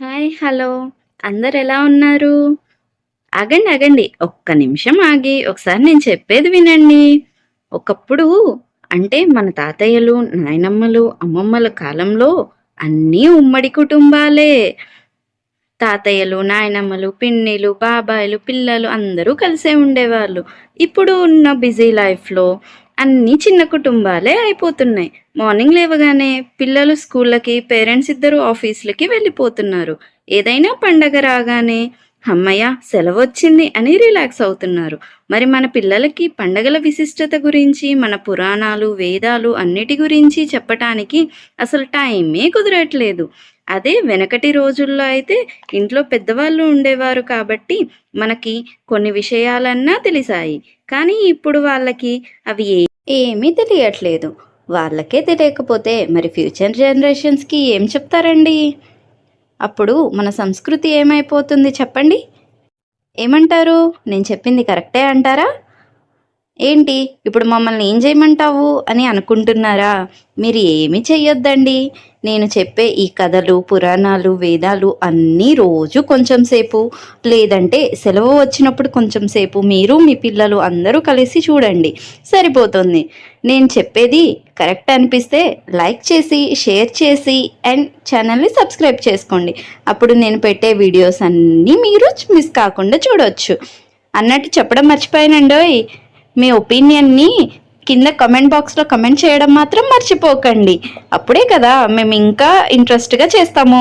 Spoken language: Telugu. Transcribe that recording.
Hi hello. అందరు ఎలా ఉన్నారు? ఆగండి ఆగండి. ఒక్క నిమిషం ఆగి ఒకసారి నేను చెప్పేది వినండి. ఒకప్పుడు అంటే మన తాతయ్యలు నాయనమ్మలు అమ్మమ్మల కాలంలో అన్నీ ఉమ్మడి కుటుంబాలే. తాతయ్యలు నాయనమ్మలు పిన్నిలు బాబాయిలు పిల్లలు అందరూ కలిసే ఉండేవాళ్ళు. ఇప్పుడు ఉన్న బిజీ లైఫ్లో అన్నీ చిన్న కుటుంబాలే అయిపోతున్నాయి. మార్నింగ్ లేవగానే పిల్లలు స్కూళ్ళకి పేరెంట్స్ ఇద్దరు ఆఫీసులకి వెళ్ళిపోతున్నారు. ఏదైనా పండగ రాగానే అమ్మయ్య సెలవు వచ్చింది అని రిలాక్స్ అవుతున్నారు. మరి మన పిల్లలకి పండగల విశిష్టత గురించి మన పురాణాలు వేదాలు అన్నిటి గురించి చెప్పటానికి అసలు టైమే కుదరట్లేదు. అదే వెనకటి రోజుల్లో అయితే ఇంట్లో పెద్దవాళ్ళు ఉండేవారు కాబట్టి మనకి కొన్ని విషయాలన్నా తెలిసాయి. కానీ ఇప్పుడు వాళ్ళకి అవి ఏమీ తెలియట్లేదు. వాళ్ళకే తెలియకపోతే మరి ఫ్యూచర్ జనరేషన్స్కి ఏం చెప్తారండి? అప్పుడు మన సంస్కృతి ఏమైపోతుంది చెప్పండి. ఏమంటారు? నేను చెప్పింది కరెక్టే అంటారా? ఏంటి? ఇప్పుడు మమ్మల్ని ఏం చేయమంటావు అని అనుకుంటున్నారా? మీరు ఏమి చెయ్యొద్దండి. నేను చెప్పే ఈ కథలు పురాణాలు వేదాలు అన్నీ రోజు కొంచెం సేపు. లేదంటే సెలవు వచ్చినప్పుడు కొంచెం సేపు మీరు మీ పిల్లలు అందరూ కలిసి చూడండి. సరిపోతుంది. నేను చెప్పేది కరెక్ట్ అనిపిస్తే లైక్ చేసి షేర్ చేసి అండ్ ఛానల్ని సబ్స్క్రైబ్ చేసుకోండి. అప్పుడు నేను పెట్టే వీడియోస్ అన్నీ మీరు మిస్ కాకుండా చూడవచ్చు అన్నట్టు చెప్పడం మర్చిపోయానండోయ్. మీ ఒపీనియన్ని కింద కమెంట్ బాక్స్లో కమెంట్ చేయడం మాత్రం మర్చిపోకండి. అప్పుడే కదా మేము ఇంకా ఇంట్రెస్ట్గా చేస్తాము.